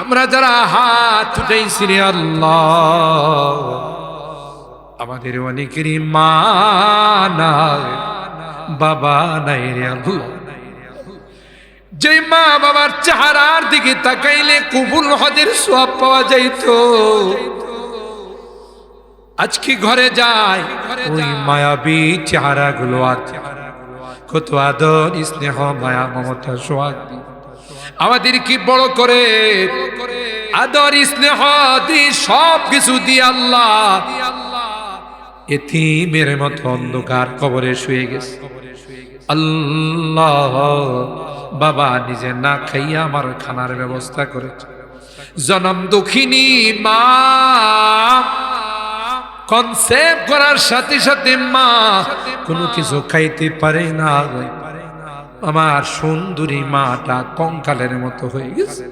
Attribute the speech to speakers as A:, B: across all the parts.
A: আমরা যারা হাত উঠাইছি রে আল্লাহ, আমাদের অনেকেরই মা নাই, বাবা নাই রে আল্লাহ। যে মা বাবার চেহারার দিকে তাকাইলে কবুল হজের সব পাওয়া যাইত। আজকে ঘরে যায় ওই মায়াবী চেহারা গুলো আছে কত আদর স্নেহ, মায়া, মমতা, সোহাগ। আমাদের কি বড় করে আদর, স্নেহ দি সব কিছু দিয়ে আল্লাহ। এতিমের মতো অন্ধকার কবরে শুয়ে গেছে। আল্লাহ বাবা নিজে না খাইয়া আমার খানার ব্যবস্থা করেছে। জনম দুঃখিনী মা কনসেপ্ট করার সাথে সাথে মা কোনো কিছু খাইতে পারে না। আমার সুন্দরী মাটা কঙ্কালের মতো হয়ে গেছে।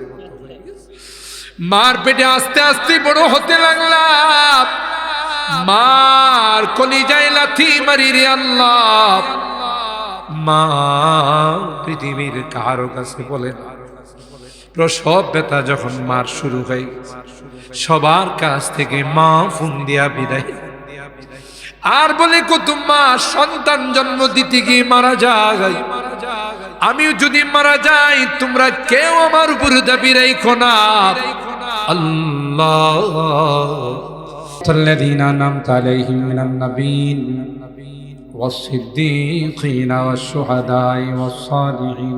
A: মার পেটে আস্তে আস্তে বড় হতে লাগলাম। মার কলিজায় লাথি মারি রে আল্লাহ। মা পৃথিবীর কারও কাছে বলে না। প্রসব ব্যথা যখন মার শুরু হয় সবার কাছ থেকে মা ফোন দিয়া বিদায় আর বলে কত মা সন্তান জন্ম দিতে গিয়ে মারা যায় আমিও যদি মারা যাই তোমরা কেউ আমার উপরে দাবি রেখো না আল্লাহ
B: الذين أنعمت عليهم من النبيين والصديقين والشهداء والصالحين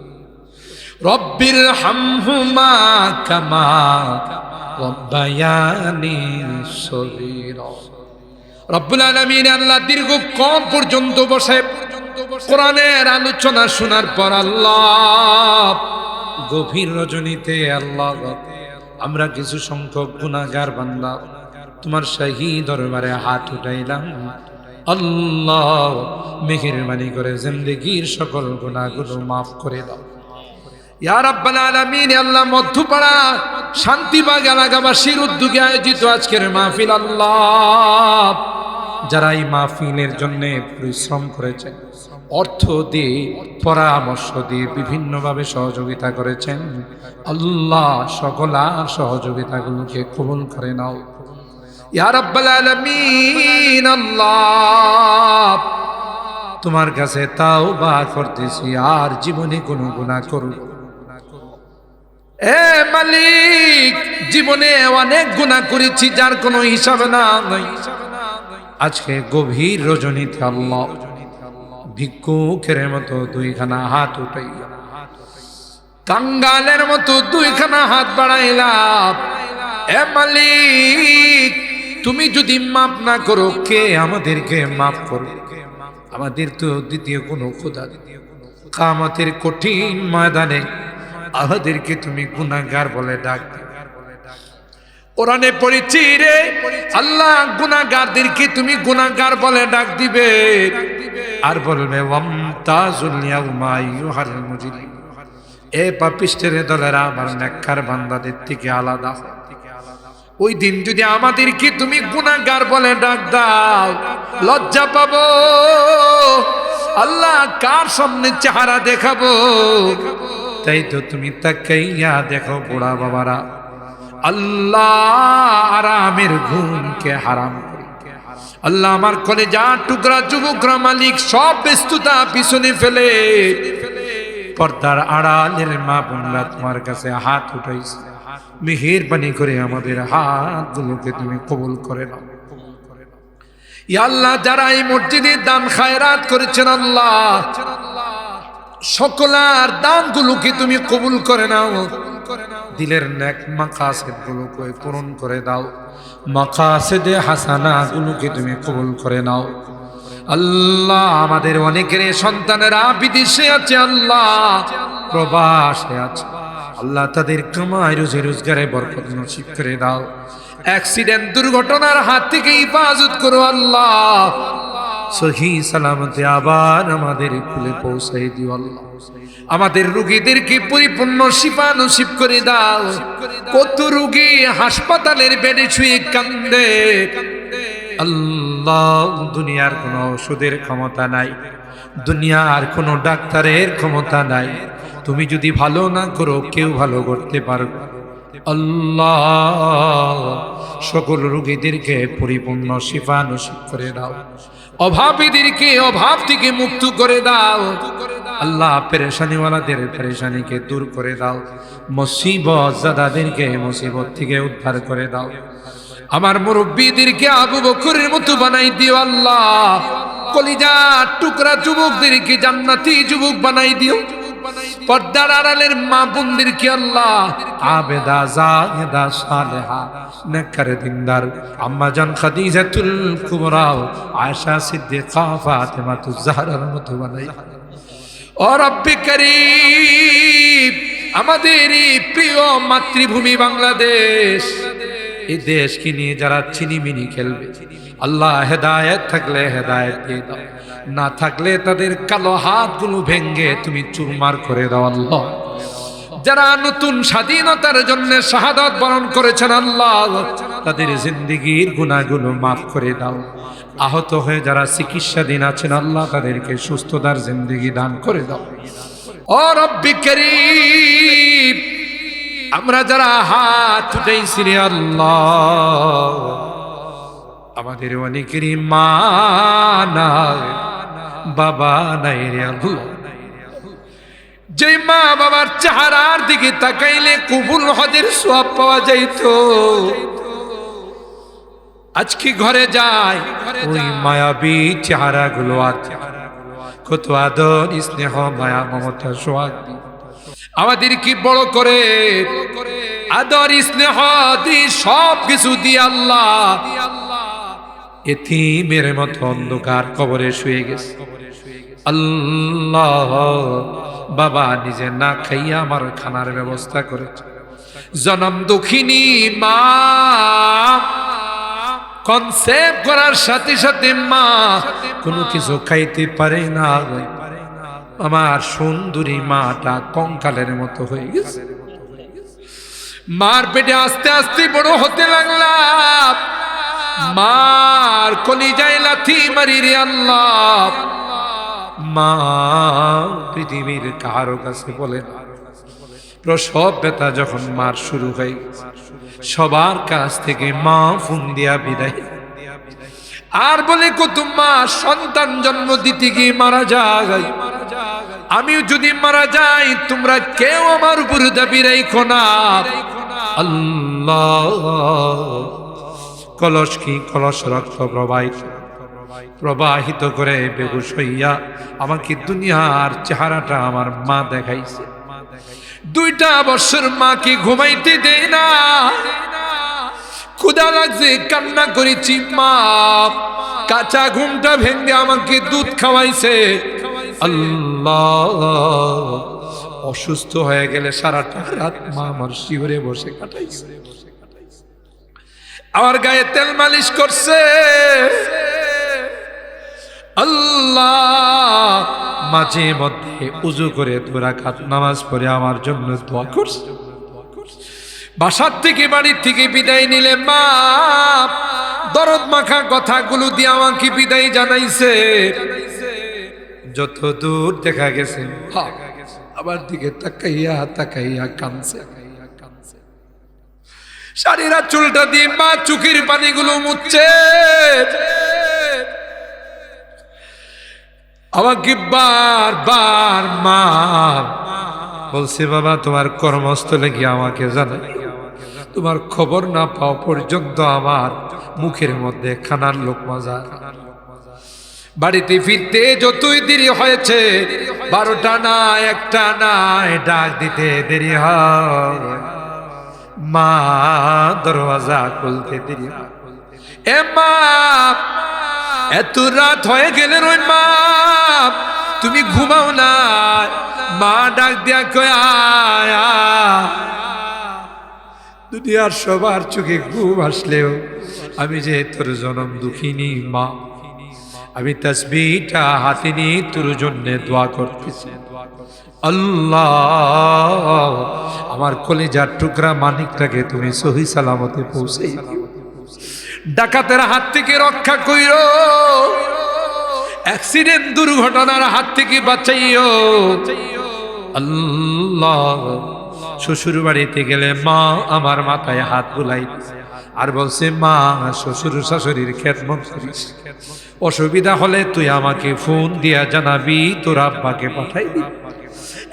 B: রব্বির হামহুমা কামা রব্বায়ানি সগীর।
A: রব্বুল আলামিন আল্লাহ দীর্ঘক্ষণ পর্যন্ত বসে কোরআনের আলোচনা শোনার পর আল্লাহ
B: গভীর রজনীতে আল্লাহ, আমরা কিছু সংখ্যক গুণাগার বান্দা, তোমার শাহী দরবারে হাত উঠাইলাম। আল্লাহ মেহেরবানি করে জিন্দগির সকল গুণাগুলো মাফ করে দাও।
A: ইয়া রাব্বাল আলামিন আল্লাহ, মধ্যপাড়া শান্তিবাগ এলাকাবাসীর উদ্যোগে আয়োজিত আজকের মাহফিল আল্লাহ।
B: যারা এই মাহফিলের জন্য পরিশ্রম করেছেন, অর্থ দিয়ে, পরামর্শ দিয়ে বিভিন্নভাবে সহযোগিতা করেছেন, আল্লাহ সকলার সহযোগিতাগুলোকে কবুল করে নাও।
A: ইয়া রাব্বাল আলামিন, আল্লাহ,
B: তোমার কাছে তাও বা করতেছি, আর জীবনে কোনো গুণা করব
A: এ মালিক, জীবনে অনেক গুণা করেছি, যার কোনো হিসাব না
B: আজকে গভীর রজনীতে আল্লাহ ভিক্ষুকের মতো দুইখানা হাত উঠাই
A: কাঙ্গালের মতো দুইখানা হাত বাড়াইলাম এ মালিক, তুমি যদি মাপ না করো,
B: কে আমাদেরকে মাফ করো আমাদের তো দ্বিতীয় কোনো খোদা কামতের কঠিন ময়দানে আমাদেরকে তুমি গুনাগার বলে ডাক দিও।
A: কোরআনে পড়েছি রে, আল্লাহ গুনাহগারদেরকে তুমি গুনাহগার বলে ডাক দিবে
B: আর বলবে এ পাপিষ্টের দলেরা আমার নেককার বান্দাদের থেকে আলাদা।
A: ওই দিন যদি আমাদেরকে তুমি গুনাহগার বলে ডাক দাও, লজ্জা পাবো আল্লাহ কার সামনে চেহারা দেখাবো
B: তাই তো তুমি তাকাইয়া দেখো বুড়া বাবারা।
A: আল্লাহ
B: আরামের ঘুমকে হারাম
A: আল্লাহ আমার কলে যা টুকরা, যুবকরা, মালিক সব ব্যস্ততা পিছনে ফেলে।
B: পর্দার আড়ালের মা বোনরা তোমার কাছে হাত উঠাইছে। মেহেরবানি করে আমাদের হাতগুলোকে তুমি কবুল করে নাও।
A: আল্লাহ, যারা এই মসজিদে দান খায়রাত করেছেন আল্লাহ সকলার দানগুলোকে তুমি কবুল করে নাও?
B: দিলের নেক মাকাসেদ গুলোকে পূরণ করে দাও। মাকাসেদে হাসানা গুলোকে তুমি কবুল করে নাও?
A: আল্লাহ আমাদের অনেকের সন্তানেরা বিদেশে আছে, আল্লাহ। প্রবাসে আছে। আল্লাহ তাদের কামাই, রোজে, রোজগারে বরকত নসিব করে দাও। অ্যাক্সিডেন্ট, দুর্ঘটনার হাত থেকে হিফাজত করো, আল্লাহ। সহি সালামতে আবার আমাদের কুলে পৌঁছাই দিও আল্লাহ। আমাদের রুগীদেরকে পরিপূর্ণ শিফা নসিব করে দাও। কত রুগী হাসপাতালের বেডে শুয়ে কান্দে। আল্লাহ, দুনিয়ার কোনো ওষুধের ক্ষমতা নাই। দুনিয়ার কোনো ডাক্তারের ক্ষমতা নাই। তুমি যদি ভালো না করো, কেউ ভালো করতে পারবে আল্লাহ, সকল রোগীদেরকে পরিপূর্ণ শিফা নসিব করে দাও। অভাবীদেরকে অভাব থেকে মুক্ত করে দাও। আল্লাহ পেরেশানিওয়ালাদের পেরেশানিকে দূর করে দাও। মুসিবত জাদাদেরকে মুসিবত থেকে উদ্ধার করে দাও। আমার মুরব্বীদেরকে আবু বকরের মতো বানাই দিও আল্লাহ। কলিজা টুকরা যুবকদেরকে জান্নাতি যুবক বানাই দিও। পর্দার আড়ালের মা বোনদেরকে আল্লাহ? আবেদা জাহেদা সালেহা নেকর দিনদার। আম্মা জান খাদিজাতুল কুবরা আয়েশা সিদ্দিকা, ফাতেমাতুজ জাহরার মতো বানাই ও রব্বি করিম, আমাদের প্রিয় মাতৃভূমি বাংলাদেশ এই দেশকে নিয়ে যারা চিনিমিনি খেলবে, আল্লাহ হেদায়েত থাকলে হেদায়েত দিয়ে দাও। না থাকলে তাদের কালো হাতগুলো ভেঙ্গে তুমি চুরমার করে দাও আল্লাহ। যারা নতুন স্বাধীনতার জন্য শাহাদাত বরণ করেছেন আল্লাহ, তাদের জিন্দিগির গুণাগুলো মাফ করে দাও। আহত হয়ে যারা চিকিৎসাধীন আছেন আল্লাহ, তাদেরকে সুস্থতার জিন্দিগি দান করে দাও। ও রব্বি আমরা যারা হাত উঠেছি রে আল্লাহ, আমাদের অনেকেরই মা বাবা নাই আল্লাহ। যে মা বাবার চেহারার দিকে তাকাইলে কবুল হজের সব পাওয়া যাইতো। আজকে ঘরে যায়? ওই মায়াবী চেহারা গুলো কত আদর, স্নেহ, মায়া, মমতা দিয়ে আমাদের কি বড় করে আদর, স্নেহ দি সব কিছু দিয়ে আল্লাহ এতিমের মতো অন্ধকার কবরে শুয়ে গেছে। আল্লাহ বাবা নিজে না খাইয়া আমার খানার ব্যবস্থা করেছে। জনম দুঃখিনী মা কনসেপ্ট করার সাথে সাথে মা কোনো কিছু খাইতে পারে না। আমার সুন্দরী মাটা কঙ্কালের মতো হয়ে গেছে। মার পেটে আস্তে আস্তে বড় হতে লাগলাম। মার কলিজায় লাথি মারি রে আল্লাহ। মা পৃথিবীর কারও কাছে বলে প্রসব ব্যথা যখন মার শুরু হয়, সবার কাছ থেকে মা ফোন দিয়া বিদায়। আর বলে কত মা, সন্তান জন্ম দিতে গিয়ে মারা যায়। আমি যদি মারা যাই, তোমরা কেউ আমার উপর দাবি রাইখো না। আল্লাহ। কলস কি কলস রক্ত প্রবাহিত প্রবাহিত করে বেগুস হইয়া আমাকে দুনিয়ার চেহারাটা আমার মা দেখাইছে। দুইটা বছর মাকে ঘুমাইতে দেয় না। ক্ষুদা লাগছে, কান্না করেছি, মা। কাঁচা ঘুমটা ভেঙে আমাকে দুধ খাওয়াইছে। আল্লাহ, অসুস্থ হয়ে গেলে সারাটা রাত মা আমার শিহরে বসে কাটাইছে। আমার গায়ে তেল মালিশ করছে। আল্লাহ মাঝে মধ্যে উজু করে তোরা কাত নামাজ পড়ে আমার জন্য দোয়া করছে। বাসার থেকে বাড়ির থেকে বিদায় নিলে মা, দরদ মাখা কথাগুলো দিয়ে আমাকে বিদায় জানাইছে। যত দূর দেখা গেছে আবার দিকে তাকাইয়া তাকাইয়া কানছে শাড়িরা চুলটা দিয়ে মা চুকির পানিগুলো মুচ্ছে আমাকে বার বার মা বলছে, বাবা, তোমার কর্মস্থলে গিয়ে আমাকে জানাই। তোমার খবর না পাওয়া পর্যন্ত আমার মুখের মধ্যে খানার লোক মজা। বাড়িতে ফিরতে যতই দেরি হয়েছে, বারোটা না, একটা না, ডাক দিতে দেরি হয়। মা দরওয়াজা খুলতে হয় এ মা, এত রাত হয়ে গেলে ওই মা, তুমি ঘুমাও না। মা ডাক দিয়া কয়। দুনিয়ার সবার চোখে ঘুম আসলেও আমি যে তোর জনম দুঃখিনী মা। আমি তসবিটা হাতে নিয়ে তোর জন্য দোয়া করতেছি। আল্লাহ, আমার কলেজার টুকরা মানিকটাকে তুমি সহি সালামতে পৌঁছে ডাকাতের হাত থেকে রক্ষা কইরো। অ্যাক্সিডেন্ট দুর্ঘটনার হাত থেকে বাঁচাইও। আল্লাহ শ্বশুর বাড়িতে গেলে মা আমার মাথায় হাত বুলাই আর বলছে, মা শ্বশুর শাশুড়ির খেদমত করিস। অসুবিধা হলে তুই আমাকে ফোন দিয়া জানাবি, তোর আব্বাকে পাঠাই দিবি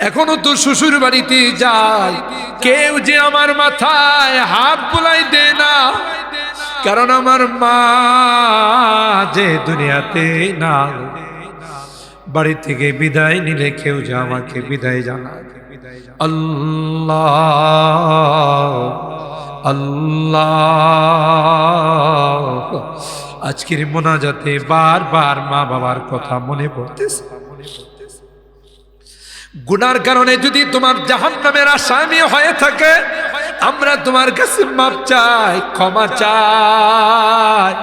A: এখনও তো শ্বশুর বাড়িতে যাই কেউ যে আমার মাথায় হাত বুলাই দে না। কারণ আমার মা যে দুনিয়াতে না। বাড়ি থেকে বিদায় নিলে কেউ যে আমাকে বিদায় জানা আল্লাহ আল্লাহ। আজকের মোনাজাতে বারবার মা বাবার কথা মনে পড়তেছে। গুনার কারণে যদি তোমার জাহান নামের আসামি হয়ে থাকে, আমরা তোমার কাছে মাপ চাই, ক্ষমা চাই।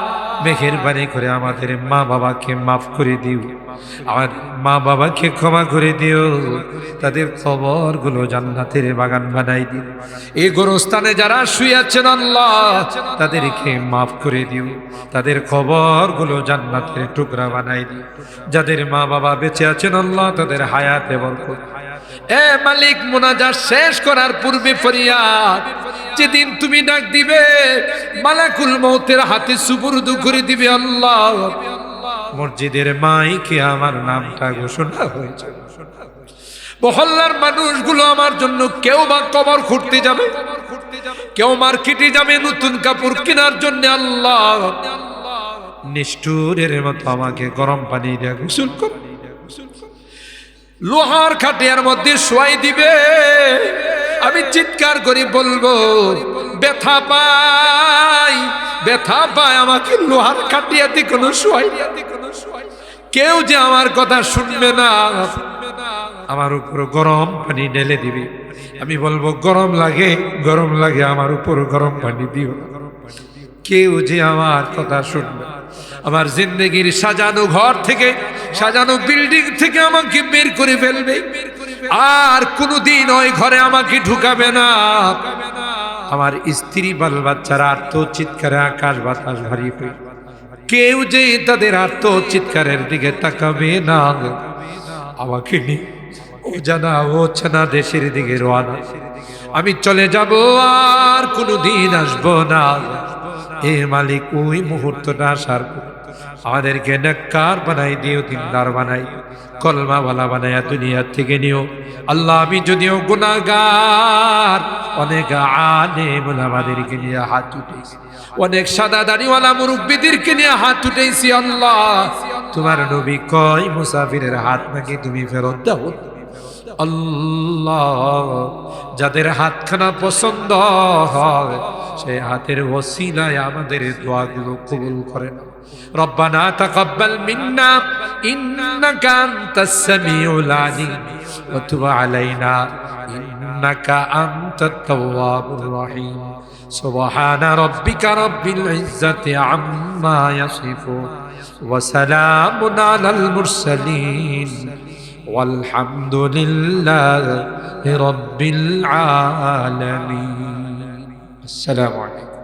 A: মেহেরবানি করে আমাদের মা বাবাকে মাফ করে দিও। আমার মা বাবাকে ক্ষমা করে দিও। তাদের খবরগুলো জান্নাতের বাগান বানাই দিও। এই গোরস্থানে যারা শুয়েছেন আল্লাহ, তাদেরকে মাফ করে দিও। তাদের খবরগুলো জান্নাতের টুকরা বানাই দিও। যাদের মা বাবা বেঁচে আছেন আল্লাহ, তাদের হায়াতে বরকত। এ মালিক মোনাজাত শেষ করার পূর্বে ফরিয়াদ। যেদিন তুমি ডাক দিবে, মালাকুল মৌতের হাতে সুপুরুদু করে দিবে আল্লাহ। মসজিদের মাইকে আমার নামটা ঘোষণা হয়েছে। মহল্লার মানুষগুলো আমার জন্য কেউ বা কবর খুঁড়তে যাবে, কেউ মার্কেটে যাবে নতুন কাপড় কেনার জন্য আল্লাহ। নিষ্ঠুরের মতো আমাকে গরম পানি দিয়ে গোসল কর। লোহার খাটিয়ার মধ্যে শোয়াই দিবে আমি চিৎকার করে, বলব, ব্যথা পাই ব্যথা পায় আমাকে লোহার খাটিয়াতে কোনো শোয়াই কেউ যে আমার কথা শুনবে না, আমার উপর গরম পানি ঢেলে দিবে আমি বলব, গরম লাগে গরম লাগে, আমার উপর গরম পানি দিও। কেউ যে আমার কথা শুনবে। আমার জিন্দগির সাজানো ঘর থেকে, সাজানো বিল্ডিং থেকে আমাকে বের করে ফেলবে। আর কোনোদিন ওই ঘরে আমাকে ঢুকাবে না। আমার স্ত্রী বাল বাচ্চারা আর্ত চিৎকারে আকাশ বাতাস ভারী হয়ে কেউ যে তাদের আর্ত চিৎকারের দিকে তাকাবে না। আমাকে ও জানা ও ছানা দেশের দিকে রওনা। আমি চলে যাব আর কোনোদিন আসব না। এ মালিক ওই মুহূর্তটা আসার আমাদেরকে নেককার বানাই দিও, দিনদার বানাই, কলমাওয়ালা বানাইয়া দুনিয়া থেকে নিও। আল্লাহ, আমি যদিও গুনাগার অনেক আনে আমাদেরকে নিয়ে হাত উঠেছি। অনেক সাদা দাড়িওয়ালা মুরব্বীদেরকে নিয়ে হাত উঠেছি, আল্লাহ। তোমার নবী কয়, মুসাফিরের হাত নাকি তুমি ফেরত দাও? আল্লাহ, যাদের হাতখানা পছন্দ হয় সেই হাতের ওসিলায় আমাদের দোয়াগুলো কবুল করে না রব্বানা তাকাব্বাল মিন্না ইন্নাকা আনতাস সামিউল আলিম ওয়া তুব আলাইনা ইন্নাকা আনতাত তাওয়াবুর রহিম سبحان ربك رب العزة عما يصفون وسلام على المرسلين والحمد لله رب العالمين আসসালামু আলাইকুম